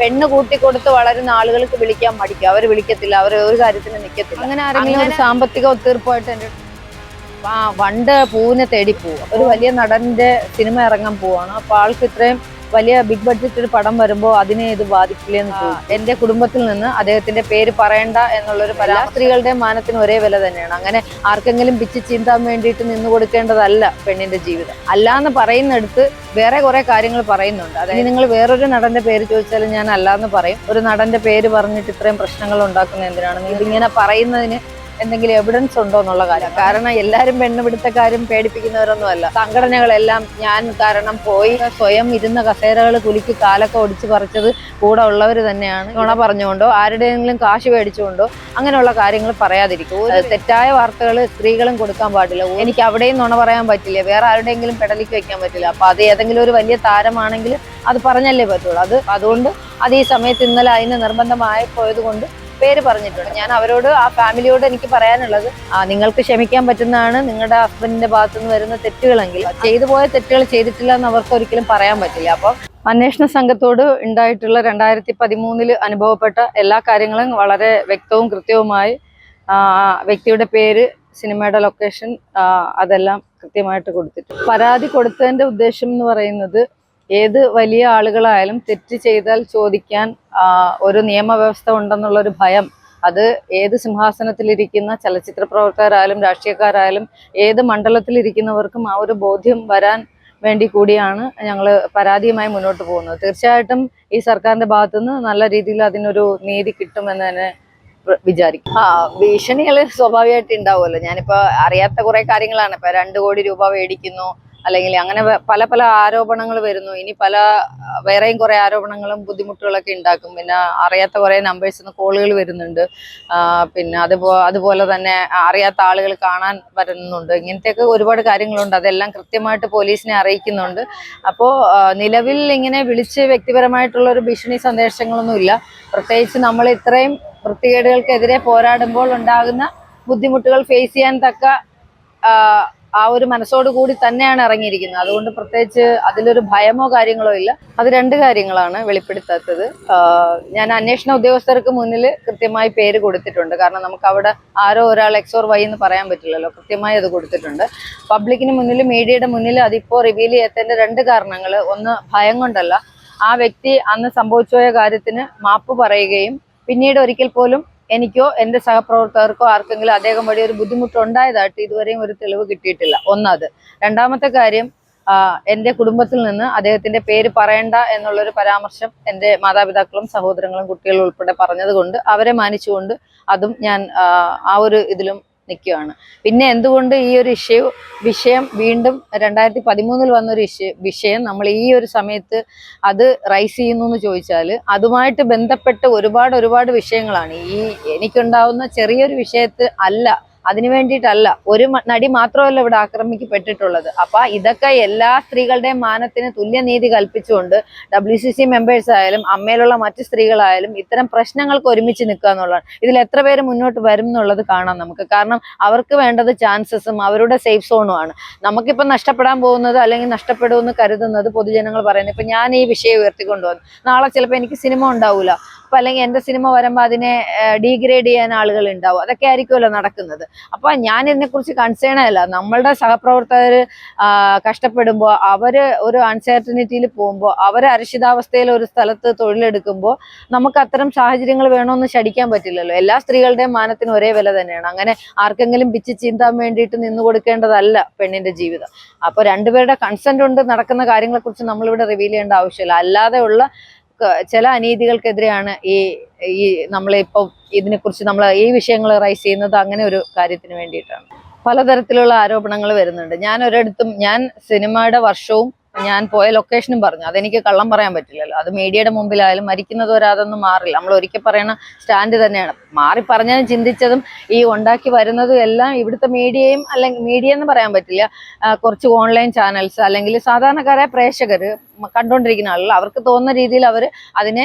പെണ്ണ് കൂട്ടി കൊടുത്ത് വളരുന്ന ആളുകൾക്ക് വിളിക്കാൻ മടിക്കും. അവർ വിളിക്കത്തില്ല. അവർ ഒരു കാര്യത്തിന് നിൽക്കത്തില്ല അങ്ങനെ ആരെങ്കിലും ഒരു സാമ്പത്തിക ഒത്തീർപ്പായിട്ട് എന്റെ ആ വണ്ട് പൂവിനെ തേടി പോവും. ഒരു വലിയ നടന്റെ സിനിമ ഇറങ്ങാൻ പോവാണ്. അപ്പൊ ആൾക്ക് ഇത്രയും വലിയ ബിഗ് ബഡ്ജറ്റ് ഒരു പടം വരുമ്പോ അതിനെ ഇത് ബാധിക്കില്ലെന്ന് ചോദിച്ചു എന്റെ കുടുംബത്തിൽ നിന്ന് അദ്ദേഹത്തിന്റെ പേര് പറയണ്ട എന്നുള്ളൊരു പല സ്ത്രീകളുടെ മാനത്തിന് ഒരേ വില തന്നെയാണ്. അങ്ങനെ ആർക്കെങ്കിലും പിച്ച് ചീന്താൻ വേണ്ടിയിട്ട് നിന്ന് കൊടുക്കേണ്ടതല്ല പെണ്ണിന്റെ ജീവിതം. അല്ലാന്ന് പറയുന്നിടത്ത് വേറെ കുറെ കാര്യങ്ങൾ പറയുന്നുണ്ട്. അതായത് നിങ്ങൾ വേറൊരു നടന്റെ പേര് ചോദിച്ചാലും ഞാൻ അല്ലാന്ന് പറയും. ഒരു നടന്റെ പേര് പറഞ്ഞിട്ട് ഇത്രയും പ്രശ്നങ്ങൾ ഉണ്ടാക്കുന്ന എന്തിനാണ് നിങ്ങൾ ഇതിങ്ങനെ പറയുന്നതിന് എന്തെങ്കിലും എവിഡൻസ് ഉണ്ടോ എന്നുള്ള കാര്യം. കാരണം എല്ലാവരും പെണ്ണുപിടുത്തക്കാരും പേടിപ്പിക്കുന്നവരൊന്നും അല്ല സംഘടനകളെല്ലാം ഞാൻ കാരണം പോയി സ്വയം ഇരുന്ന കസേരകൾ കുലുക്കി കാലൊക്കെ ഒടിച്ച് പറിച്ചത് കൂടെ ഉള്ളവർ തന്നെയാണ്. ഗുണ പറഞ്ഞുകൊണ്ടോ ആരുടെയെങ്കിലും കാശ് മേടിച്ചുകൊണ്ടോ അങ്ങനെയുള്ള കാര്യങ്ങൾ പറയാതിരിക്കും. തെറ്റായ വാർത്തകൾ സ്ത്രീകളും കൊടുക്കാൻ പാടില്ല. എനിക്ക് അവിടെയും നുണ പറയാൻ പറ്റില്ല. വേറെ ആരുടെയെങ്കിലും പെടലിക്ക് വെക്കാൻ പറ്റില്ല. അപ്പൊ അത് ഏതെങ്കിലും ഒരു വലിയ താരമാണെങ്കിൽ അത് പറഞ്ഞല്ലേ പറ്റുള്ളൂ. അത് അതുകൊണ്ട് അത് ഈ സമയത്ത് ഇന്നലെ അതിന് നിർബന്ധമായി പോയത് കൊണ്ട് പേര് പറഞ്ഞിട്ടുണ്ട്. ഞാൻ അവരോട് ആ ഫാമിലിയോട് എനിക്ക് പറയാനുള്ളത് നിങ്ങൾക്ക് ക്ഷമിക്കാൻ പറ്റുന്നതാണ് നിങ്ങളുടെ ഹസ്ബൻഡിന്റെ ഭാഗത്തു നിന്ന് വരുന്ന തെറ്റുകളെങ്കിൽ. ചെയ്തു പോയ തെറ്റുകൾ ചെയ്തിട്ടില്ല എന്ന് അവർക്ക് ഒരിക്കലും പറയാൻ പറ്റില്ല. അപ്പം അന്വേഷണ സംഘത്തോട് ഉണ്ടായിട്ടുള്ള രണ്ടായിരത്തി പതിമൂന്നിൽ അനുഭവപ്പെട്ട എല്ലാ കാര്യങ്ങളും വളരെ വ്യക്തവും കൃത്യവുമായി വ്യക്തിയുടെ പേര് സിനിമയുടെ ലൊക്കേഷൻ അതെല്ലാം കൃത്യമായിട്ട് കൊടുത്തിട്ടുണ്ട്. പരാതി കൊടുത്തതിന്റെ ഉദ്ദേശം എന്ന് പറയുന്നത് ഏത് വലിയ ആളുകളായാലും തെറ്റ് ചെയ്താൽ ചോദിക്കാൻ ഒരു നിയമവ്യവസ്ഥ ഉണ്ടെന്നുള്ള ഒരു ഭയം അത് ഏത് സിംഹാസനത്തിലിരിക്കുന്ന ചലച്ചിത്ര പ്രവർത്തകരായാലും രാഷ്ട്രീയക്കാരായാലും ഏത് മണ്ഡലത്തിലിരിക്കുന്നവർക്കും ആ ഒരു ബോധ്യം വരാൻ വേണ്ടി കൂടിയാണ് ഞങ്ങൾ പരാതിയുമായി മുന്നോട്ട് പോകുന്നത്. തീർച്ചയായിട്ടും ഈ സർക്കാരിന്റെ ഭാഗത്തുനിന്ന് നല്ല രീതിയിൽ അതിനൊരു നീതി കിട്ടുമെന്ന് തന്നെ വിചാരിക്കും. ആ ഭീഷണികൾ സ്വാഭാവികമായിട്ട് ഉണ്ടാവുമല്ലോ. ഞാനിപ്പോ അറിയാത്ത കുറെ കാര്യങ്ങളാണ്. ഇപ്പൊ രണ്ട് കോടി രൂപ മേടിക്കുന്നു. അല്ലെങ്കിൽ അങ്ങനെ പല പല ആരോപണങ്ങൾ വരുന്നു. ഇനി പല വേറെയും കുറെ ആരോപണങ്ങളും ബുദ്ധിമുട്ടുകളൊക്കെ ഉണ്ടാക്കും. പിന്നെ അറിയാത്ത കുറെ നമ്പേഴ്സിൽ നിന്ന് കോളുകൾ വരുന്നുണ്ട്. പിന്നെ അതുപോ അതുപോലെ തന്നെ അറിയാത്ത ആളുകൾ കാണാൻ വരുന്നുണ്ട്. ഇങ്ങനത്തെയൊക്കെ ഒരുപാട് കാര്യങ്ങളുണ്ട്. അതെല്ലാം കൃത്യമായിട്ട് പോലീസിനെ അറിയിക്കുന്നുണ്ട്. അപ്പോൾ നിലവിൽ ഇങ്ങനെ വിളിച്ച് വ്യക്തിപരമായിട്ടുള്ള ഒരു ഭീഷണി സന്ദേശങ്ങളൊന്നുമില്ല പ്രത്യേകിച്ച് നമ്മൾ ഇത്രയും വൃത്തികേടുകൾക്കെതിരെ പോരാടുമ്പോൾ ഉണ്ടാകുന്ന ബുദ്ധിമുട്ടുകൾ ഫേസ് ചെയ്യാൻ തക്ക ആ, ഒരു മനസ്സോട് കൂടി തന്നെയാണ് ഇറങ്ങിയിരിക്കുന്നത്. അതുകൊണ്ട് പ്രത്യേകിച്ച് അതിലൊരു ഭയമോ കാര്യങ്ങളോ ഇല്ല. അത് രണ്ട് കാര്യങ്ങളാണ് വെളിപ്പെടുത്താത്തത്. ഞാൻ അന്വേഷണ ഉദ്യോഗസ്ഥർക്ക് മുന്നിൽ കൃത്യമായി പേര് കൊടുത്തിട്ടുണ്ട്. കാരണം നമുക്ക് അവിടെ ആരോ ഒരാൾ എക്സോർ വൈ എന്ന് പറയാൻ പറ്റില്ലല്ലോ. കൃത്യമായി അത് കൊടുത്തിട്ടുണ്ട്. പബ്ലിക്കിന് മുന്നിൽ മീഡിയയുടെ മുന്നിൽ അതിപ്പോൾ റിവീൽ ചെയ്യാത്തതിന്റെ രണ്ട് കാരണങ്ങൾ. ഒന്ന് ഭയം കൊണ്ടല്ല. ആ വ്യക്തി അന്ന് സംഭവിച്ചുപോയ കാര്യത്തിന് മാപ്പ് പറയുകയും പിന്നീട് ഒരിക്കൽ പോലും എനിക്കോ എന്റെ സഹപ്രവർത്തകർക്കോ ആർക്കെങ്കിലും അദ്ദേഹം വഴി ഒരു ബുദ്ധിമുട്ടുണ്ടായതായിട്ട് ഇതുവരെയും ഒരു തെളിവ് കിട്ടിയിട്ടില്ല. ഒന്നത്. രണ്ടാമത്തെ കാര്യം എന്റെ കുടുംബത്തിൽ നിന്ന് അദ്ദേഹത്തിന്റെ പേര് പറയണ്ട എന്നുള്ളൊരു പരാമർശം എന്റെ മാതാപിതാക്കളും സഹോദരങ്ങളും കുട്ടികളും ഉൾപ്പെടെ പറഞ്ഞത് കൊണ്ട് അവരെ മാനിച്ചുകൊണ്ട് അതും ഞാൻ ആ ഒരു ഇതിലും നിൽക്കുകയാണ് പിന്നെ എന്തുകൊണ്ട് ഈ ഒരു ഇഷ്യൂ വിഷയം വീണ്ടും രണ്ടായിരത്തി പതിമൂന്നിൽ വന്ന ഒരു ഇഷ്യൂ വിഷയം നമ്മൾ ഈ ഒരു സമയത്ത് അത് റൈസ് ചെയ്യുന്നു എന്ന് ചോദിച്ചാൽ അതുമായിട്ട് ബന്ധപ്പെട്ട ഒരുപാട് ഒരുപാട് വിഷയങ്ങളാണ്. ഈ എനിക്കുണ്ടാവുന്ന ചെറിയൊരു വിഷയത്തിൽ അല്ല അതിനു വേണ്ടിയിട്ടല്ല. ഒരു നടി മാത്രമല്ല ഇവിടെ ആക്രമിക്കപ്പെട്ടിട്ടുള്ളത്. അപ്പൊ ഇതൊക്കെ എല്ലാ സ്ത്രീകളുടെയും മാനത്തിന് തുല്യനീതി കൽപ്പിച്ചുകൊണ്ട് ഡബ്ല്യു സി സി മെമ്പേഴ്സ് ആയാലും അമ്മയിലുള്ള മറ്റു സ്ത്രീകളായാലും ഇത്തരം പ്രശ്നങ്ങൾക്ക് ഒരുമിച്ച് നിൽക്കുക എന്നുള്ളതാണ്. ഇതിൽ എത്ര പേര് മുന്നോട്ട് വരും എന്നുള്ളത് കാണാം നമുക്ക്. കാരണം അവർക്ക് വേണ്ടത് ചാൻസസും അവരുടെ സേഫ് സോണും ആണ്. നമുക്കിപ്പോൾ നഷ്ടപ്പെടാൻ പോകുന്നത് അല്ലെങ്കിൽ നഷ്ടപ്പെടുമെന്ന് കരുതുന്നത് പൊതുജനങ്ങൾ പറയുന്നത്. ഇപ്പൊ ഞാൻ ഈ വിഷയം ഉയർത്തിക്കൊണ്ടുവന്നു നാളെ ചിലപ്പോൾ എനിക്ക് സിനിമ ഉണ്ടാവില്ല അപ്പൊ അല്ലെങ്കിൽ എന്റെ സിനിമ വരുമ്പോൾ അതിനെ ഡീഗ്രേഡ് ചെയ്യാൻ ആളുകൾ ഉണ്ടാവും അതൊക്കെ ആയിരിക്കുമല്ലോ നടക്കുന്നത്. അപ്പൊ ഞാൻ ഇതിനെക്കുറിച്ച് കൺസേൺ അല്ല. നമ്മളുടെ സഹപ്രവർത്തകർ കഷ്ടപ്പെടുമ്പോൾ അവർ ഒരു അൺസർട്ടനിറ്റിയിൽ പോകുമ്പോൾ അവർ അരക്ഷിതാവസ്ഥയിൽ ഒരു സ്ഥലത്ത് തൊഴിലെടുക്കുമ്പോൾ നമുക്ക് അത്തരം സാഹചര്യങ്ങൾ വേണമെന്ന് ശടിക്കാൻ പറ്റില്ലല്ലോ. എല്ലാ സ്ത്രീകളുടെയും മാനത്തിന് ഒരേ വില തന്നെയാണ്. അങ്ങനെ ആർക്കെങ്കിലും പിച്ച് ചീന്താൻ വേണ്ടിയിട്ട് നിന്ന് കൊടുക്കേണ്ടതല്ല പെണ്ണിന്റെ ജീവിതം. അപ്പൊ രണ്ടുപേരുടെ കൺസെന്റ് ഉണ്ട് നടക്കുന്ന കാര്യങ്ങളെ കുറിച്ച് നമ്മളിവിടെ റിവീൽ ചെയ്യേണ്ട ആവശ്യമില്ല. അല്ലാതെ ഉള്ള ചില അനീതികൾക്കെതിരെയാണ് ഈ ഈ നമ്മളിപ്പോ ഇതിനെക്കുറിച്ച് നമ്മൾ ഈ വിഷയങ്ങൾ റൈസ് ചെയ്യുന്നത് അങ്ങനെ ഒരു കാര്യത്തിന് വേണ്ടിയിട്ടാണ്. പലതരത്തിലുള്ള ആരോപണങ്ങൾ വരുന്നുണ്ട്. ഞാൻ ഒരിടത്തും ഞാൻ സിനിമയുടെ വർഷവും ഞാൻ പോയ ലൊക്കേഷനും പറഞ്ഞു. അതെനിക്ക് കള്ളം പറയാൻ പറ്റില്ലല്ലോ. അത് മീഡിയയുടെ മുമ്പിലായാലും മരിക്കുന്നത് വരാതൊന്നും മാറില്ല. നമ്മൾ ഒരിക്കൽ പറയുന്ന സ്റ്റാൻഡ് തന്നെയാണ്. മാറി പറഞ്ഞതും ചിന്തിച്ചതും ഈ ഉണ്ടാക്കി വരുന്നതും എല്ലാം ഇവിടുത്തെ മീഡിയയും അല്ലെങ്കിൽ മീഡിയ എന്ന് പറയാൻ പറ്റില്ല കുറച്ച് ഓൺലൈൻ ചാനൽസ് അല്ലെങ്കിൽ സാധാരണക്കാരായ പ്രേക്ഷകര് മ- കണ്ടുകൊണ്ടിരിക്കുന്ന ആളുകൾ അവർക്ക് തോന്നുന്ന രീതിയിൽ അവർ അതിനെ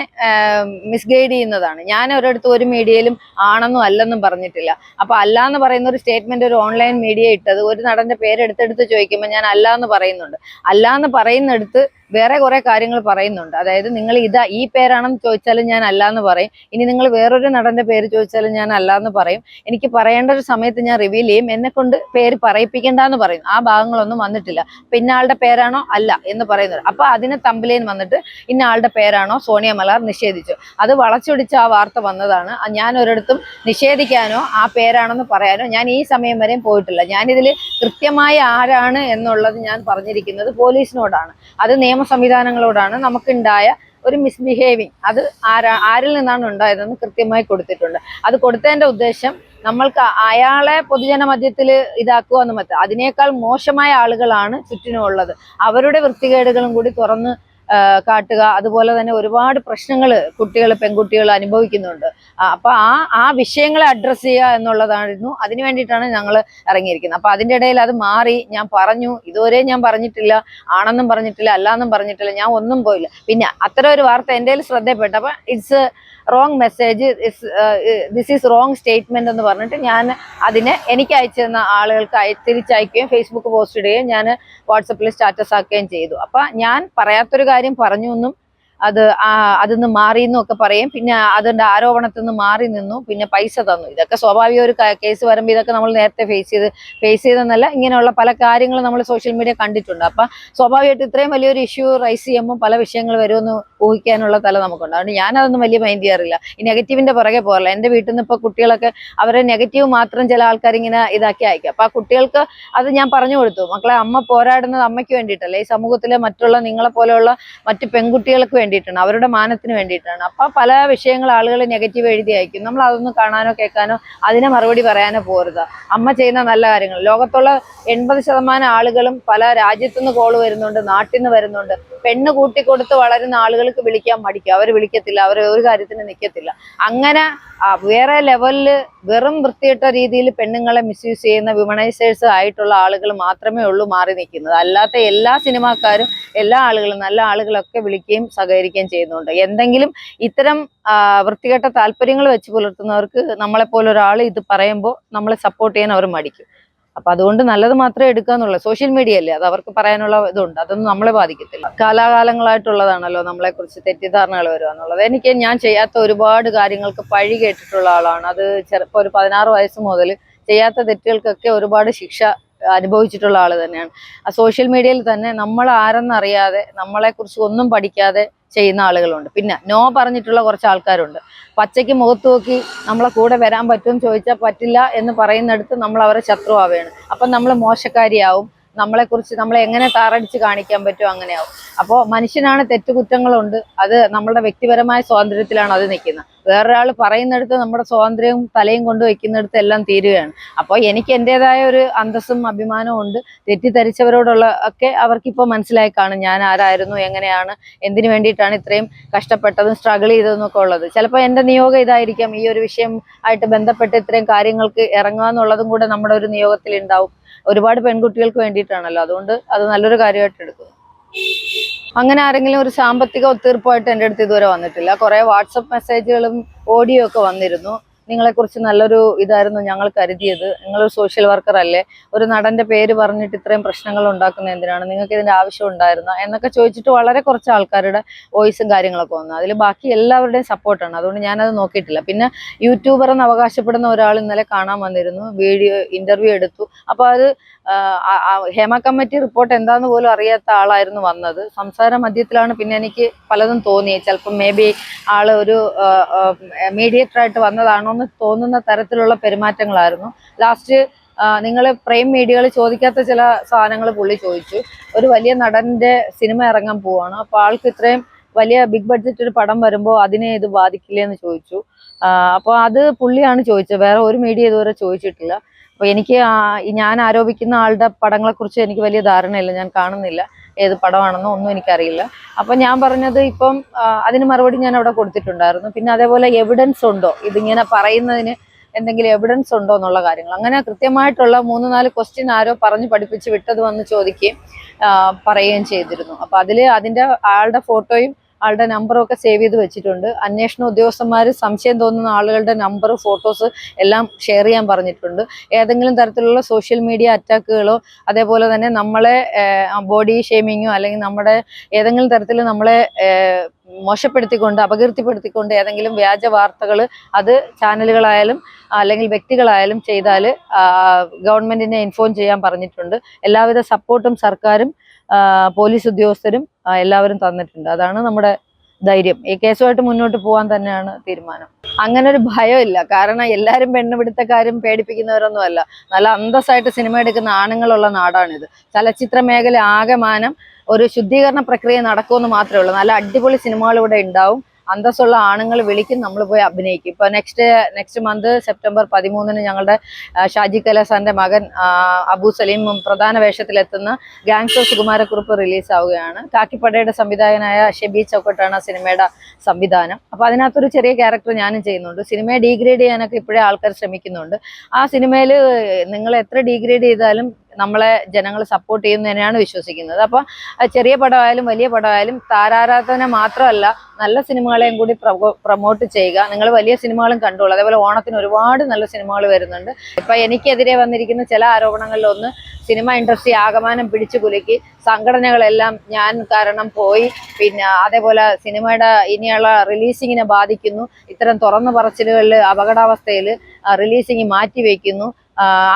മിസ്ഗൈഡ് ചെയ്യുന്നതാണ്. ഞാൻ ഒരിടത്ത് ഒരു മീഡിയയിലും ആണെന്നും അല്ലെന്നും പറഞ്ഞിട്ടില്ല. അപ്പൊ അല്ല എന്ന് പറയുന്ന ഒരു സ്റ്റേറ്റ്മെന്റ് ഒരു ഓൺലൈൻ മീഡിയ ഇട്ടത് ഒരു നടന്റെ പേര് എടുത്തെടുത്ത് ചോദിക്കുമ്പോൾ ഞാൻ അല്ല എന്ന് പറയുന്നുണ്ട്. അല്ല എന്ന് പറയുന്നിടത്ത് വേറെ കുറെ കാര്യങ്ങൾ പറയുന്നുണ്ട്. അതായത് നിങ്ങൾ ഇതാ ഈ പേരാണെന്ന് ചോദിച്ചാലും ഞാൻ അല്ലാന്ന് പറയും. ഇനി നിങ്ങൾ വേറൊരു നടന്റെ പേര് ചോദിച്ചാലും ഞാൻ അല്ലാന്ന് പറയും. എനിക്ക് പറയേണ്ട ഒരു സമയത്ത് ഞാൻ റിവീൽ ചെയ്യും. എന്നെ കൊണ്ട് പേര് പറയിപ്പിക്കണ്ടെന്ന് പറയും. ആ ഭാഗങ്ങളൊന്നും വന്നിട്ടില്ല. അപ്പൊ ഇന്ന ആളുടെ പേരാണോ? അല്ല എന്ന് പറയുന്നത്. അപ്പൊ അതിന് തമ്പിലേൻ വന്നിട്ട് ഇന്ന ആളുടെ പേരാണോ? സോണിയ മലാർ നിഷേധിച്ചു. അത് വളച്ചൊടിച്ച് ആ വാർത്ത വന്നതാണ്. ഞാൻ ഒരിടത്തും നിഷേധിക്കാനോ ആ പേരാണെന്ന് പറയാനോ ഞാൻ ഈ സമയം വരെയും പോയിട്ടില്ല. ഞാനിതിൽ കൃത്യമായി ആരാണ് എന്നുള്ളത് ഞാൻ പറഞ്ഞിരിക്കുന്നത് പോലീസിനോടാണ്. അത് നിയമ സംവിധാനങ്ങളോടാണ് നമുക്കുണ്ടായ ഒരു മിസ്ബിഹേവിങ് അത് ആരാ ആരിൽ നിന്നാണ് ഉണ്ടായതെന്ന് കൃത്യമായി കൊടുത്തിട്ടുണ്ട്. അത് കൊടുത്തതിന്റെ ഉദ്ദേശം നമ്മൾക്ക് അയാളെ പൊതുജന മധ്യത്തിൽ ഇതാക്കുക എന്ന് മറ്റും അതിനേക്കാൾ മോശമായ ആളുകളാണ് ചുറ്റിനുമുള്ളത്. അവരുടെ വൃത്തികേടുകളും കൂടി തുറന്ന് കാട്ടുക അതുപോലെ തന്നെ ഒരുപാട് പ്രശ്നങ്ങൾ കുട്ടികൾ പെൺകുട്ടികൾ അനുഭവിക്കുന്നുണ്ട്. അപ്പോൾ അപ്പൊ ആ ആ വിഷയങ്ങളെ അഡ്രസ്സ് ചെയ്യുക എന്നുള്ളതായിരുന്നു. അതിന് വേണ്ടിയിട്ടാണ് ഞങ്ങൾ ഇറങ്ങിയിരിക്കുന്നത്. അപ്പോൾ അതിന്റെ ഇടയിൽ അത് മാറി. ഞാൻ പറഞ്ഞു ഇതുവരെ ഞാൻ പറഞ്ഞിട്ടില്ല. ആണെന്നും പറഞ്ഞിട്ടില്ല. അല്ലാന്നും പറഞ്ഞിട്ടില്ല. ഞാൻ ഒന്നും പോയില്ല. പിന്നെ അത്തരം ഒരു വാർത്ത എന്റെ കയ്യിൽ ശ്രദ്ധപ്പെട്ടപ്പോൾ it's wrong message this is wrong statement എന്ന് പറഞ്ഞിട്ട് ഞാൻ അതിനെ എനിക്ക് അയച്ചു തന്ന ആളുകൾക്ക് തിരിച്ചയക്കുകയും ഫേസ്ബുക്ക് പോസ്റ്റ് ഇടുകയും ഞാൻ വാട്സപ്പിൽ സ്റ്റാറ്റസ് ആക്കുകയും ചെയ്തു. അപ്പൊ ഞാൻ പറയാത്തൊരു കാര്യം പറഞ്ഞു എന്നും അത് ആ നിന്ന് മാറി എന്നൊക്കെ പറയും. പിന്നെ അതിന്റെ ആരോപണത്തിൽ നിന്ന് മാറി നിന്നു. പിന്നെ പൈസ തന്നു. ഇതൊക്കെ സ്വാഭാവിക ഒരു കേസ് വരുമ്പോൾ ഇതൊക്കെ നമ്മൾ നേരത്തെ ഫേസ് ചെയ്ത് ഫേസ് ചെയ്തെന്നല്ല ഇങ്ങനെയുള്ള പല കാര്യങ്ങളും നമ്മൾ സോഷ്യൽ മീഡിയ കണ്ടിട്ടുണ്ട്. അപ്പൊ സ്വാഭാവികമായിട്ട് ഇത്രയും വലിയൊരു ഇഷ്യൂ റൈസ് ചെയ്യുമ്പോൾ പല വിഷയങ്ങൾ വരുമെന്ന് ഊഹിക്കാനുള്ള തല നമുക്കുണ്ട്. അതുകൊണ്ട് ഞാനതൊന്നും വലിയ മൈൻഡ് ചെയ്യാറില്ല. ഈ നെഗറ്റീവിന്റെ പുറകെ പോകാറില്ല. എന്റെ വീട്ടിൽ നിന്ന് ഇപ്പൊ കുട്ടികളൊക്കെ അവരെ നെഗറ്റീവ് മാത്രം ചില ആൾക്കാർ ഇങ്ങനെ ഇതാക്കി അയക്കും. അപ്പൊ ആ കുട്ടികൾക്ക് അത് ഞാൻ പറഞ്ഞു കൊടുത്തു. മക്കളെ അമ്മ പോരാടുന്നത് അമ്മയ്ക്ക് വേണ്ടിയിട്ടല്ല. ഈ സമൂഹത്തിലെ മറ്റുള്ള നിങ്ങളെ പോലെയുള്ള മറ്റു പെൺകുട്ടികൾക്ക് വേണ്ടിയിട്ടാണ് അവരുടെ മാനത്തിന് വേണ്ടിയിട്ടാണ്. അപ്പൊ പല വിഷയങ്ങൾ ആളുകൾ നെഗറ്റീവ് എഴുതി അയക്കും. നമ്മൾ അതൊന്നും കാണാനോ കേൾക്കാനോ അതിനെ മറുപടി പറയാനോ പോരുത്. അമ്മ ചെയ്യുന്ന നല്ല കാര്യങ്ങൾ. ലോകത്തുള്ള എൺപത് ശതമാനം ആളുകളും പല രാജ്യത്തുനിന്ന് കോൾ വരുന്നുണ്ട് നാട്ടിൽ നിന്ന് വരുന്നുണ്ട്. പെണ്ണ് കൂട്ടി കൂട്ടിക്കൊടുത്ത് വളരുന്ന ആളുകൾക്ക് വിളിക്കാൻ മടിക്കും. അവർ വിളിക്കത്തില്ല. അവർ ഒരു കാര്യത്തിന് നിൽക്കത്തില്ല അങ്ങനെ വേറെ ലെവലിൽ വെറും വൃത്തിയിട്ട രീതിയിൽ പെണ്ണുങ്ങളെ മിസ്യൂസ് ചെയ്യുന്ന വിമണൈസേഴ്സ് ആയിട്ടുള്ള ആളുകൾ മാത്രമേ ഉള്ളൂ മാറി നിൽക്കുന്നത്. അല്ലാത്ത എല്ലാ സിനിമാക്കാരും എല്ലാ ആളുകളും നല്ല ആളുകളൊക്കെ വിളിക്കുകയും സഹകരിക്കുകയും ചെയ്യുന്നുണ്ട്. എന്തെങ്കിലും ഇത്തരം വൃത്തികെട്ട താല്പര്യങ്ങൾ വെച്ച് പുലർത്തുന്നവർക്ക് നമ്മളെപ്പോലെ ഒരാൾ ഇത് പറയുമ്പോൾ നമ്മളെ സപ്പോർട്ട് ചെയ്യാൻ അവർ മടിക്കും. അപ്പൊ അതുകൊണ്ട് നല്ലത് മാത്രമേ എടുക്കാന്നുള്ളൂ സോഷ്യൽ മീഡിയ അല്ലേ? അത് അവർക്ക് പറയാനുള്ള ഇതുണ്ട്. അതൊന്നും നമ്മളെ ബാധിക്കത്തില്ല. കാലാകാലങ്ങളായിട്ടുള്ളതാണല്ലോ നമ്മളെ കുറിച്ച് തെറ്റിദ്ധാരണകൾ വരിക എന്നുള്ളത്. എനിക്ക് ഞാൻ ചെയ്യാത്ത ഒരുപാട് കാര്യങ്ങൾക്ക് പഴി കേട്ടിട്ടുള്ള ആളാണ്. അത് ചെറുപ്പം ഒരു പതിനാറ് വയസ്സ് മുതൽ ചെയ്യാത്ത തെറ്റുകൾക്കൊക്കെ ഒരുപാട് ശിക്ഷ അനുഭവിച്ചിട്ടുള്ള ആൾ തന്നെയാണ്. ആ സോഷ്യൽ മീഡിയയിൽ തന്നെ നമ്മൾ ആരെന്നറിയാതെ നമ്മളെ കുറിച്ച് ഒന്നും പഠിക്കാതെ ചെയ്യുന്ന ആളുകളുണ്ട്. പിന്നെ നോ പറഞ്ഞിട്ടുള്ള കുറച്ച് ആൾക്കാരുണ്ട്. പച്ചയ്ക്ക് മുഖത്ത് നോക്കി നമ്മളെ കൂടെ വരാൻ പറ്റുമെന്ന് ചോദിച്ചാൽ പറ്റില്ല എന്ന് പറയുന്നിടത്ത് നമ്മൾ അവരെ ശത്രുവാവുകയാണ്. അപ്പം നമ്മൾ മോശക്കാരിയാവും. നമ്മളെ കുറിച്ച് നമ്മളെ എങ്ങനെ താറടിച്ച് കാണിക്കാൻ പറ്റുമോ അങ്ങനെയാവും. അപ്പോൾ മനുഷ്യനാണ് തെറ്റുകുറ്റങ്ങളുണ്ട്. അത് നമ്മളുടെ വ്യക്തിപരമായ സ്വാതന്ത്ര്യത്തിലാണ് അത് നിൽക്കുന്നത്. വേറൊരാൾ പറയുന്നിടത്ത് നമ്മുടെ സ്വാതന്ത്ര്യവും തലയും കൊണ്ട് വയ്ക്കുന്നിടത്ത് എല്ലാം തീരുകയാണ്. അപ്പോൾ എനിക്ക് എന്റെതായ ഒരു അന്തസ്സും അഭിമാനവും ഉണ്ട്. തെറ്റിദ്ധരിച്ചവരോടുള്ള ഒക്കെ അവർക്കിപ്പോൾ മനസ്സിലായി കാണും ഞാൻ ആരായിരുന്നു എങ്ങനെയാണ് എന്തിനു വേണ്ടിയിട്ടാണ് ഇത്രയും കഷ്ടപ്പെട്ടതും സ്ട്രഗിൾ ചെയ്തതും ഒക്കെ ഉള്ളത്. ചിലപ്പോൾ എന്റെ നിയോഗം ഇതായിരിക്കാം. ഈ ഒരു വിഷയം ആയിട്ട് ബന്ധപ്പെട്ട് ഇത്രയും കാര്യങ്ങൾക്ക് ഇറങ്ങുക എന്നുള്ളതും കൂടെ നമ്മുടെ ഒരു നിയോഗത്തിൽ ഉണ്ടാവും ഒരുപാട് പെൺകുട്ടികൾക്ക് വേണ്ടിയിട്ടാണല്ലോ. അതുകൊണ്ട് അത് നല്ലൊരു കാര്യമായിട്ട് എടുക്കുന്നു അങ്ങനെ ആരെങ്കിലും ഒരു സാമ്പത്തിക ഒത്തീർപ്പായിട്ട് എന്റെ അടുത്ത് ഇതുവരെ വന്നിട്ടില്ല. കുറേ വാട്സപ്പ് മെസ്സേജുകളും ഓഡിയോ ഒക്കെ വന്നിരുന്നു. നിങ്ങളെക്കുറിച്ച് നല്ലൊരു ഇതായിരുന്നു ഞങ്ങൾ കരുതിയത്. നിങ്ങളൊരു സോഷ്യൽ വർക്കർ അല്ലേ? ഒരു നടന്റെ പേര് പറഞ്ഞിട്ട് ഇത്രയും പ്രശ്നങ്ങൾ ഉണ്ടാക്കുന്ന എന്തിനാണ്? നിങ്ങൾക്ക് ഇതിന്റെ ആവശ്യം ഉണ്ടായിരുന്ന? എന്നൊക്കെ ചോദിച്ചിട്ട് വളരെ കുറച്ച് ആൾക്കാരുടെ വോയിസും കാര്യങ്ങളൊക്കെ വന്നു. അതിൽ ബാക്കി എല്ലാവരുടെയും സപ്പോർട്ടാണ് അതുകൊണ്ട് ഞാനത് നോക്കിയിട്ടില്ല. പിന്നെ യൂട്യൂബർ എന്ന് അവകാശപ്പെടുന്ന ഒരാൾ ഇന്നലെ കാണാൻ വന്നിരുന്നു. വീഡിയോ ഇന്റർവ്യൂ എടുത്തു. അപ്പോൾ അത് ഹേമ കമ്മിറ്റി റിപ്പോർട്ട് എന്താന്ന് പോലും അറിയാത്ത ആളായിരുന്നു വന്നത്. സംസാര മധ്യത്തിലാണ് പിന്നെ എനിക്ക് പലതും തോന്നിയത്. ചിലപ്പോൾ മേ ബി ആൾ ഒരു മീഡിയേറ്റർ ആയിട്ട് വന്നതാണോ എന്ന് തോന്നുന്ന തരത്തിലുള്ള പെരുമാറ്റങ്ങളായിരുന്നു. ലാസ്റ്റ് നിങ്ങൾ പ്രേം മീഡിയകൾ ചോദിക്കാത്ത ചില സാധനങ്ങൾ പുള്ളി ചോദിച്ചു. ഒരു വലിയ നടന്റെ സിനിമ ഇറങ്ങാൻ പോവാണ്. അപ്പോൾ ആൾക്ക് ഇത്രയും വലിയ ബിഗ് ബഡ്ജറ്റ് ഒരു പടം വരുമ്പോൾ അതിനെ ഇത് ബാധിക്കില്ലേ എന്ന് ചോദിച്ചു. അപ്പോൾ അത് പുള്ളിയാണ് ചോദിച്ചത്. വേറെ ഒരു മീഡിയ ഇതുവരെ ചോദിച്ചിട്ടില്ല. അപ്പോൾ എനിക്ക് ഞാൻ ആരോപിക്കുന്ന ആളുടെ പടങ്ങളെ കുറിച്ച് എനിക്ക് വലിയ ധാരണയില്ല. ഞാൻ കാണുന്നില്ല ഏത് പടമാണെന്നോ ഒന്നും എനിക്കറിയില്ല. അപ്പൊ ഞാൻ പറഞ്ഞത് ഇപ്പം അതിന് മറുപടി ഞാൻ അവിടെ കൊടുത്തിട്ടുണ്ടായിരുന്നു. പിന്നെ അതേപോലെ എവിഡൻസ് ഉണ്ടോ? ഇതിങ്ങനെ പറയുന്നതിന് എന്തെങ്കിലും എവിഡൻസ് ഉണ്ടോ എന്നുള്ള കാര്യങ്ങൾ. അങ്ങനെ കൃത്യമായിട്ടുള്ള മൂന്ന് നാല് ക്വസ്റ്റ്യൻ ആരോ പറഞ്ഞു പഠിപ്പിച്ച് വിട്ടത് വന്ന് ചോദിക്കുകയും പറയുകയും ചെയ്തിരുന്നു. അപ്പൊ അതിൽ അതിന്റെ ആളുടെ ഫോട്ടോയും ആളുടെ നമ്പറും ഒക്കെ സേവ് ചെയ്ത് വെച്ചിട്ടുണ്ട്. അന്വേഷണ ഉദ്യോഗസ്ഥന്മാർ സംശയം തോന്നുന്ന ആളുകളുടെ നമ്പർ ഫോട്ടോസ് എല്ലാം ഷെയർ ചെയ്യാൻ പറഞ്ഞിട്ടുണ്ട്. ഏതെങ്കിലും തരത്തിലുള്ള സോഷ്യൽ മീഡിയ അറ്റാക്കുകളോ അതേപോലെ തന്നെ നമ്മളെ ബോഡി ഷേമിങ്ങോ അല്ലെങ്കിൽ നമ്മുടെ ഏതെങ്കിലും തരത്തിൽ നമ്മളെ മോശപ്പെടുത്തിക്കൊണ്ട് അപകീർത്തിപ്പെടുത്തിക്കൊണ്ട് ഏതെങ്കിലും വ്യാജ വാർത്തകൾ അത് ചാനലുകളായാലും അല്ലെങ്കിൽ വ്യക്തികളായാലും ചെയ്താൽ ഗവൺമെന്റിനെ ഇൻഫോം ചെയ്യാൻ പറഞ്ഞിട്ടുണ്ട്. എല്ലാവിധ സപ്പോർട്ടും സർക്കാരും പോലീസ് ഉദ്യോഗസ്ഥരും എല്ലാവരും തന്നിട്ടുണ്ട്. അതാണ് നമ്മുടെ ധൈര്യം. ഈ കേസുമായിട്ട് മുന്നോട്ട് പോകാൻ തന്നെയാണ് തീരുമാനം. അങ്ങനെ ഒരു ഭയമില്ല. കാരണം എല്ലാവരും പെണ്ണുപിടുത്തക്കാരും പേടിപ്പിക്കുന്നവരൊന്നും അല്ല നല്ല അന്തസ്സായിട്ട് സിനിമ എടുക്കുന്ന ആണുങ്ങളുള്ള നാടാണിത്. ചലച്ചിത്ര മേഖല ആകമാനം ഒരു ശുദ്ധീകരണ പ്രക്രിയ നടക്കുമെന്ന് മാത്രമേ ഉള്ളൂ. നല്ല അടിപൊളി സിനിമകൾ ഇവിടെ ഉണ്ടാവും. അന്തസ്സുള്ള ആണുങ്ങൾ വിളിക്കും നമ്മൾ പോയി അഭിനയിക്കും. ഇപ്പൊ നെക്സ്റ്റ് നെക്സ്റ്റ് മന്ത് സെപ്റ്റംബർ പതിമൂന്നിന് ഞങ്ങളുടെ ഷാജി കലാസാന്റെ മകൻ അബു സലീം പ്രധാന വേഷത്തിലെത്തുന്ന ഗാങ്സ്റ്റർ സുകുമാരക്കുറിപ്പ് റിലീസാവുകയാണ്. കാക്കിപ്പടയുടെ സംവിധായകനായ ഷെബി ചൗക്കട്ടാണ് ആ സിനിമയുടെ സംവിധാനം. അപ്പൊ അതിനകത്തൊരു ചെറിയ ക്യാരക്ടർ ഞാനും ചെയ്യുന്നുണ്ട്. സിനിമയെ ഡീഗ്രേഡ് ചെയ്യാനൊക്കെ ഇപ്പോഴേ ആൾക്കാർ ശ്രമിക്കുന്നുണ്ട്. ആ സിനിമയിൽ നിങ്ങൾ എത്ര ഡീഗ്രേഡ് ചെയ്താലും നമ്മളെ ജനങ്ങൾ സപ്പോർട്ട് ചെയ്യുന്നു തന്നെയാണ് വിശ്വസിക്കുന്നത്. അപ്പൊ ചെറിയ പടമായാലും വലിയ പടമായാലും താരാരാധന മാത്രമല്ല നല്ല സിനിമകളെയും കൂടി പ്രൊമോട്ട് ചെയ്യുക. നിങ്ങൾ വലിയ സിനിമകളും കണ്ടോളൂ. അതേപോലെ ഓണത്തിന് ഒരുപാട് നല്ല സിനിമകൾ വരുന്നുണ്ട്. ഇപ്പൊ എനിക്കെതിരെ വന്നിരിക്കുന്ന ചില ആരോപണങ്ങളിലൊന്ന് സിനിമ ഇൻഡസ്ട്രി ആകമാനം പിടിച്ചു കുലുക്കി സംഘടനകളെല്ലാം ഞാൻ കാരണം പോയി പിന്നെ അതേപോലെ സിനിമയുടെ ഇനിയുള്ള റിലീസിങ്ങിനെ ബാധിക്കുന്നു. ഇത്തരം തുറന്നു പറച്ചിലുകളിൽ അപകടാവസ്ഥയിൽ റിലീസിങ് മാറ്റി വയ്ക്കുന്നു ആ,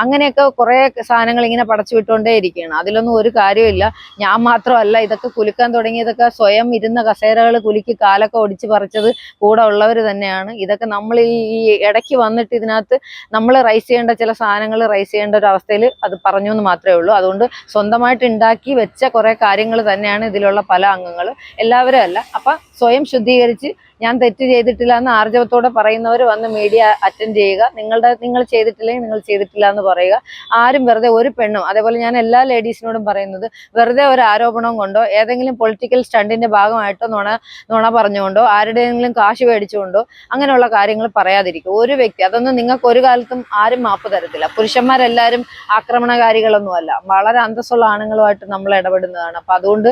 അങ്ങനെയൊക്കെ കുറെ സാധനങ്ങൾ ഇങ്ങനെ പടച്ചു വിട്ടുകൊണ്ടേ ഇരിക്കുകയാണ്. അതിലൊന്നും ഒരു കാര്യമില്ല ഞാൻ മാത്രമല്ല ഇതൊക്കെ കുലുക്കാൻ തുടങ്ങിയതൊക്കെ സ്വയം ഇരുന്ന കസേരകൾ കുലുക്കി കാലൊക്കെ ഒടിച്ച് പറിച്ചത് കൂടെ ഉള്ളവർ തന്നെയാണ്. ഇതൊക്കെ നമ്മൾ ഈ ഇടയ്ക്ക് വന്നിട്ട് ഇതിനകത്ത് നമ്മൾ റൈസ് ചെയ്യേണ്ട ചില സാധനങ്ങൾ റൈസ് ചെയ്യേണ്ട ഒരു അവസ്ഥയിൽ അത് പറഞ്ഞു എന്ന് മാത്രമേ ഉള്ളൂ. അതുകൊണ്ട് സ്വന്തമായിട്ട് ഉണ്ടാക്കി വെച്ച കുറേ കാര്യങ്ങൾ തന്നെയാണ് ഇതിലുള്ള പല അംഗങ്ങൾ എല്ലാവരും അല്ല. അപ്പം സ്വയം ശുദ്ധീകരിച്ച് ഞാൻ തെറ്റ് ചെയ്തിട്ടില്ല എന്ന് ആർജവത്തോടെ പറയുന്നവർ വന്ന് മീഡിയ അറ്റൻഡ് ചെയ്യുക. നിങ്ങളുടെ നിങ്ങൾ ചെയ്തിട്ടില്ലെങ്കിൽ നിങ്ങൾ ചെയ്തിട്ടില്ല എന്ന് പറയുക. ആരും വെറുതെ ഒരു പെണ്ണും അതേപോലെ ഞാൻ എല്ലാ ലേഡീസിനോടും പറയുന്നത് വെറുതെ ഒരു ആരോപണം കൊണ്ടോ ഏതെങ്കിലും പൊളിറ്റിക്കൽ സ്റ്റണ്ടിന്റെ ഭാഗമായിട്ടോ നുണ നുണ പറഞ്ഞുകൊണ്ടോ ആരുടെയെങ്കിലും കാശ് മേടിച്ചുകൊണ്ടോ അങ്ങനെയുള്ള കാര്യങ്ങൾ പറയാതിരിക്കും ഒരു വ്യക്തി അതൊന്നും നിങ്ങൾക്ക് ഒരു കാലത്തും ആരും മാപ്പ് തരത്തില്ല. പുരുഷന്മാരെല്ലാവരും ആക്രമണകാരികളൊന്നുമല്ല. വളരെ അന്തസ്സുള്ള ആണുങ്ങളുമായിട്ട് നമ്മൾ ഇടപെടുന്നതാണ്. അപ്പൊ അതുകൊണ്ട്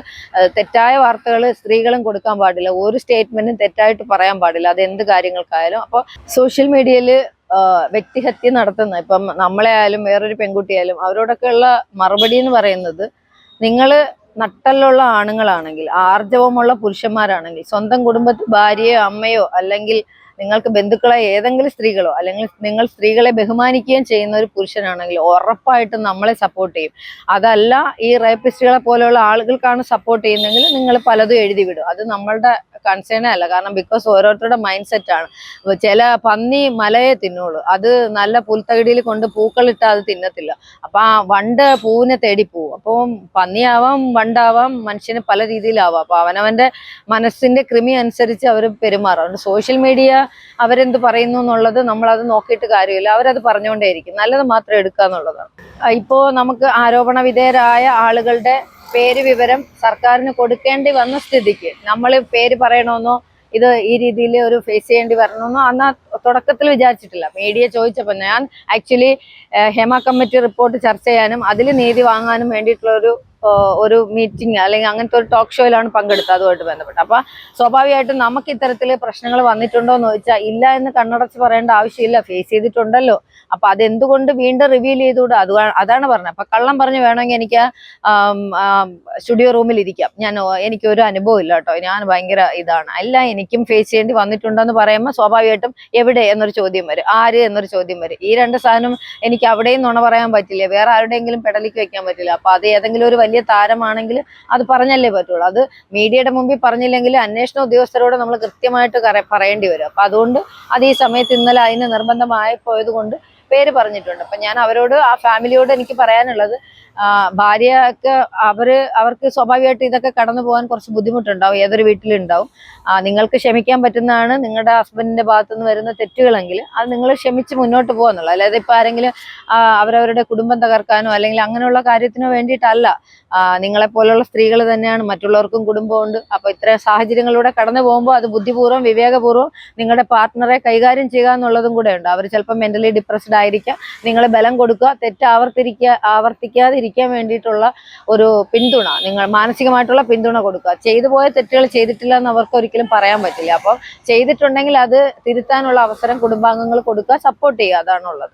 തെറ്റായ വാർത്തകൾ സ്ത്രീകളും കൊടുക്കാൻ പാടില്ല. ഒരു സ്റ്റേറ്റ്മെന്റും തെറ്റായിട്ട് പറയാൻ പാടില്ല. അത് എന്ത് കാര്യങ്ങൾക്കായാലും. അപ്പോൾ സോഷ്യൽ മീഡിയയിൽ വ്യക്തിഹത്യ നടത്തുന്ന ഇപ്പം നമ്മളെ ആയാലും വേറൊരു പെൺകുട്ടിയായാലും അവരോടൊക്കെയുള്ള മറുപടി എന്ന് പറയുന്നത് നിങ്ങൾ നട്ടലുള്ള ആണുങ്ങളാണെങ്കിൽ ആർജവമുള്ള പുരുഷന്മാരാണെങ്കിൽ സ്വന്തം കുടുംബത്തിൽ ഭാര്യയോ അമ്മയോ അല്ലെങ്കിൽ നിങ്ങൾക്ക് ബന്ധുക്കളെ ഏതെങ്കിലും സ്ത്രീകളോ അല്ലെങ്കിൽ നിങ്ങൾ സ്ത്രീകളെ ബഹുമാനിക്കുകയും ചെയ്യുന്ന ഒരു പുരുഷനാണെങ്കിൽ ഉറപ്പായിട്ടും നമ്മളെ സപ്പോർട്ട് ചെയ്യും. അതല്ല ഈ റേപ്പിസ്റ്റുകളെ പോലെയുള്ള ആളുകൾക്കാണ് സപ്പോർട്ട് ചെയ്യുന്നതെങ്കിൽ നിങ്ങൾ പലതും എഴുതി വിടും. അത് നമ്മളുടെ കൺസേണേ അല്ല. കാരണം ബിക്കോസ് ഓരോരുത്തരുടെ മൈൻഡ് സെറ്റാണ് ചില പന്നി മലയെ തിന്നുള്ളൂ അത് നല്ല പുൽത്തകിടിയിൽ കൊണ്ട് പൂക്കളിട്ട് അത് തിന്നത്തില്ല. അപ്പൊ ആ വണ്ട് പൂവിനെ തേടി പോവും. അപ്പോൾ പന്നിയാവാം വണ്ടാവാം മനുഷ്യന് പല രീതിയിലാവാം. അപ്പൊ അവനവന്റെ മനസ്സിന്റെ കൃമി അനുസരിച്ച് അവർ പെരുമാറും. സോഷ്യൽ മീഡിയ അവരെന്ത് പറയുന്നു എന്നുള്ളത് നമ്മൾ അത് നോക്കിയിട്ട് കാര്യമില്ല. അവരത് പറഞ്ഞുകൊണ്ടേയിരിക്കും. നല്ലത് മാത്രം എടുക്കുക എന്നുള്ളതാണ്. ഇപ്പോൾ ഇപ്പോ നമുക്ക് ആരോപണ വിധേയരായ ആളുകളുടെ പേര് വിവരം സർക്കാരിന് കൊടുക്കേണ്ടി വന്ന സ്ഥിതിക്ക് നമ്മൾ പേര് പറയണമെന്നോ ഇത് ഈ രീതിയിൽ ഒരു ഫേസ് ചെയ്യേണ്ടി വരണമെന്നോ അന്ന് തുടക്കത്തിൽ വിചാരിച്ചിട്ടില്ല. മീഡിയ ചോദിച്ചപ്പോൾ ഞാൻ ആക്ച്വലി ഹേമ കമ്മിറ്റി റിപ്പോർട്ട് ചർച്ച ചെയ്യാനും അതിൽ നീതി വാങ്ങാനും വേണ്ടിയിട്ടുള്ള ഒരു ഒരു മീറ്റിംഗ് അല്ലെങ്കിൽ അങ്ങനത്തെ ഒരു ടോക്ക് ഷോയിലാണ് പങ്കെടുത്തത് അതുമായിട്ട് ബന്ധപ്പെട്ട്. അപ്പൊ സ്വാഭാവികമായിട്ടും നമുക്ക് ഇത്തരത്തിൽ പ്രശ്നങ്ങൾ വന്നിട്ടുണ്ടോ എന്ന് ചോദിച്ചാൽ ഇല്ല എന്ന് കണ്ണടച്ച് പറയേണ്ട ആവശ്യമില്ല. ഫേസ് ചെയ്തിട്ടുണ്ടല്ലോ. അപ്പൊ അതെന്തുകൊണ്ട് വീണ്ടും റിവീൽ ചെയ്തുകൂടാ? അത് അതാണ് പറഞ്ഞത്. അപ്പൊ കള്ളം പറഞ്ഞു വേണമെങ്കിൽ എനിക്ക് സ്റ്റുഡിയോ റൂമിൽ ഇരിക്കാം. ഞാൻ എനിക്ക് ഒരു അനുഭവം ഇല്ല കേട്ടോ. ഞാൻ ഭയങ്കര ഇതാണ്. അല്ല എനിക്കും ഫേസ് ചെയ്യേണ്ടി വന്നിട്ടുണ്ടെന്ന് പറയുമ്പോൾ സ്വാഭാവികമായിട്ടും എവിടെ എന്നൊരു ചോദ്യം വരും. ആര് എന്നൊരു ചോദ്യം വരും. ഈ രണ്ട് സാധനം എനിക്ക് അവിടെയും നുണ പറയാൻ പറ്റില്ല. വേറെ ആരുടെയെങ്കിലും പെടലിക്ക് വെക്കാൻ പറ്റില്ല. അപ്പൊ അത് ഏതെങ്കിലും ഒരു വലിയ താരമാണെങ്കിൽ അത് പറഞ്ഞല്ലേ പറ്റുള്ളൂ. അത് മീഡിയയുടെ മുമ്പിൽ പറഞ്ഞില്ലെങ്കിൽ അന്വേഷണ ഉദ്യോഗസ്ഥരോട് നമ്മൾ കൃത്യമായിട്ട് പറയേണ്ടി വരും. അപ്പൊ അതുകൊണ്ട് അത് ഈ സമയത്ത് ഇന്നലെ അതിന് നിർബന്ധമായി പോയത് കൊണ്ട് പേര് പറഞ്ഞിട്ടുണ്ട്. അപ്പൊ ഞാൻ അവരോട് ആ ഫാമിലിയോട് എനിക്ക് പറയാനുള്ളത് ഭാര്യക്ക് അവർ അവർക്ക് സ്വാഭാവികമായിട്ട് ഇതൊക്കെ കടന്നു പോകാൻ കുറച്ച് ബുദ്ധിമുട്ടുണ്ടാവും. ഏതൊരു വീട്ടിലുണ്ടാവും. നിങ്ങൾക്ക് ക്ഷമിക്കാൻ പറ്റുന്നതാണ് നിങ്ങളുടെ ഹസ്ബൻഡിന്റെ ഭാഗത്തുനിന്ന് വരുന്ന തെറ്റുകളെങ്കിൽ അത് നിങ്ങൾ ക്ഷമിച്ച് മുന്നോട്ട് പോകാന്നുള്ളത് അല്ലാതെ ഇപ്പൊ ആരെങ്കിലും അവരവരുടെ കുടുംബം തകർക്കാനോ അല്ലെങ്കിൽ അങ്ങനെയുള്ള കാര്യത്തിനോ വേണ്ടിയിട്ടല്ല. നിങ്ങളെ പോലുള്ള സ്ത്രീകൾ തന്നെയാണ്. മറ്റുള്ളവർക്കും കുടുംബമുണ്ട്. അപ്പൊ ഇത്തരം സാഹചര്യങ്ങളിലൂടെ കടന്നു പോകുമ്പോൾ അത് ബുദ്ധിപൂർവം വിവേകപൂർവം നിങ്ങളുടെ പാർട്ട്ണറെ കൈകാര്യം ചെയ്യുക എന്നുള്ളതും കൂടെ ഉണ്ട്. അവർ ചിലപ്പോൾ മെന്റലി ഡിപ്രസ്ഡ് ആയിരിക്കാം. നിങ്ങളെ ബലം കൊടുക്കുക തെറ്റ് ആവർത്തിരിക്കുക ആവർത്തിക്കാതിരിക്കുക ഉയർന്നിരിക്കാൻ വേണ്ടിയിട്ടുള്ള ഒരു പിന്തുണ നിങ്ങൾ മാനസികമായിട്ടുള്ള പിന്തുണ കൊടുക്കുക. ചെയ്തു പോയ തെറ്റുകൾ ചെയ്തിട്ടില്ല എന്ന് അവർക്ക് ഒരിക്കലും പറയാൻ പറ്റില്ല. അപ്പം ചെയ്തിട്ടുണ്ടെങ്കിൽ അത് തിരുത്താനുള്ള അവസരം കുടുംബാംഗങ്ങൾ കൊടുക്കുക സപ്പോർട്ട് ചെയ്യുക അതാണുള്ളത്.